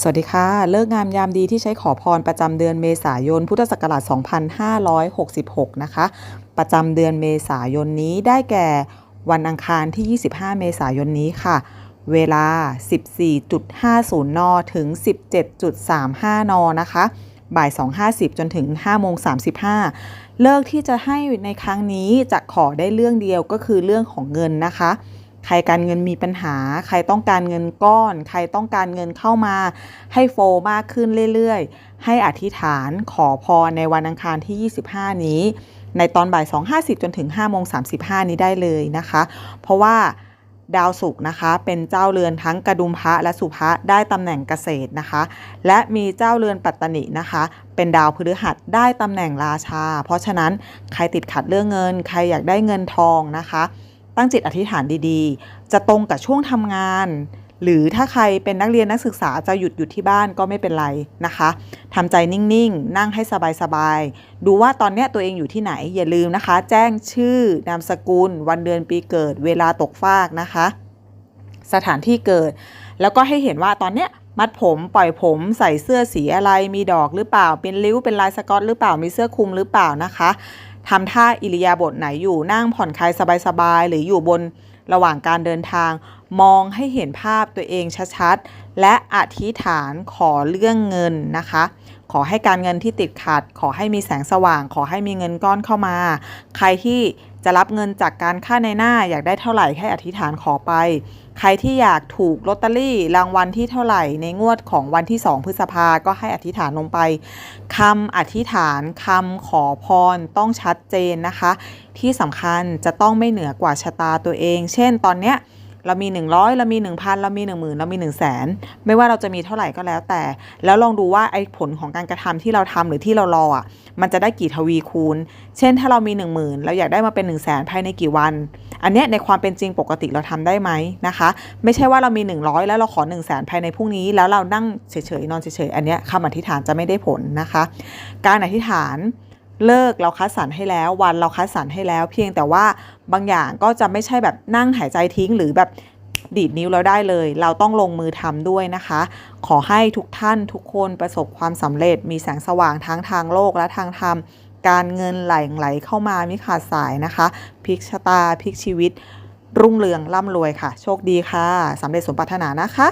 สวัสดีค่ะ เลิกงามยามดีที่ใช้ขอพรประจำเดือนเมษายน พุทธศักราช 2566 นะคะ ประจำเดือนเมษายนนี้ได้แก่วันอังคารที่ 25 เมษายนนี้ค่ะ เวลา 14.50 น ถึง 17.35 น นะคะ บ่าย 2.50 จนถึง5โมง35 เลิกที่จะให้ในครั้งนี้จะขอได้เรื่องเดียวก็คือเรื่องของเงินนะคะ ใครการเงินมีปัญหา ใครต้องการเงินก้อน ใครต้องการเงินเข้ามา ให้โฟล์มากขึ้นเรื่อยๆ ให้อธิษฐานขอพรในวันอังคารที่ 25 นี้ ในตอนบ่าย 2.50 จนถึง5โมง35 นี้ได้เลยนะคะ เพราะว่าดาวศุกร์นะคะเป็นเจ้าเรือนทั้งกระดุมพระและสุภะได้ตำแหน่งเกษตรนะคะ และมีเจ้าเรือนปัตตนินะคะ เป็นดาวพฤหัสได้ตำแหน่งราชา เพราะฉะนั้นใครติดขัดเรื่องเงิน ใครอยากได้เงินทองนะคะ ตั้งจิตอธิษฐานดีๆ จะตรงกับช่วงทำงาน หรือถ้าใครเป็นนักเรียนนักศึกษาจะหยุดอยู่ที่บ้านก็ไม่เป็นไรนะคะทำใจนิ่งๆ นั่งให้สบายๆ ดูว่าตอนนี้ตัวเองอยู่ที่ไหน อย่าลืมนะคะ แจ้งชื่อนามสกุล วันเดือนปีเกิด เวลาตกฟากนะคะ สถานที่เกิด แล้วก็ให้เห็นว่าตอนเนี้ยมัดผมปล่อยผมใส่เสื้อสีอะไรมีดอกหรือเปล่า เป็นริ้วเป็นลายสกอตหรือเปล่ามีเสื้อคลุมหรือเปล่านะคะทำท่าอิริยาบถไหนอยู่นั่งผ่อนคลายสบายๆ หรืออยู่บนระหว่างการเดินทาง มองให้เห็นภาพตัวเองชัดๆ และอธิษฐานขอเรื่องเงินนะคะ ขอให้การเงินที่ติดขัด ขอให้มีแสงสว่าง ขอให้มีเงินก้อนเข้ามา ใครที่จะรับเงินจากการค่าในหน้าอยากได้เท่าไหร่ให้อธิษฐานขอไป ใครที่อยากถูกลอตเตอรี่รางวัลที่เท่าไหร่ในงวดของวันที่ 2 พฤษภาก็ให้อธิษฐานลงไปคำอธิษฐานคำขอพรต้องชัดเจนนะคะ ที่สำคัญจะต้องไม่เหนือกว่าชะตาตัวเอง เช่นตอนเนี้ย เรามี 100 เรามี 1,000 เรามี 10,000 เรามี 1 0 0 0 0แสนไม่ว่าเราจะมีเท่าไหร่ก็แล้วแต่ แล้วลองดูว่าไอ้ผลของการกระทำที่เราทำหรือที่เรารออะมันจะได้กี่ทวีคูณ เช่นถ้าเรามี 1 0,000 เราอยากได้มาเป็น 1 0 0 0 0แสนภายในกี่วัน อันเนี้ยในความเป็นจริงปกติเราทำได้ไหมนะคะ ไม่ใช่ว่าเรามี 100 แล้วเราขอ 1 0 0 0 0แสนภายในพรุ่งนี้ แล้วเรานั่งเฉยๆนอนเฉยๆอันเนี้ยคำอธิษฐานจะไม่ได้ผลนะคะ การอธิษฐาน เลิกเราคัดสรรให้แล้ว วันเราคัดสรรให้แล้ว เพียงแต่ว่าบางอย่างก็จะไม่ใช่แบบนั่งหายใจทิ้งหรือแบบดีดนิ้วเราได้เลย เราต้องลงมือทำด้วยนะคะ ขอให้ทุกท่านทุกคนประสบความสำเร็จ มีแสงสว่างทั้งทางโลกและทางธรรม การเงินไหลไหลเข้ามาไม่ขาดสายนะคะพลิกชะตาพลิกชีวิต รุ่งเรืองร่ำรวยค่ะ โชคดีค่ะสำเร็จสมปรารถนานะคะ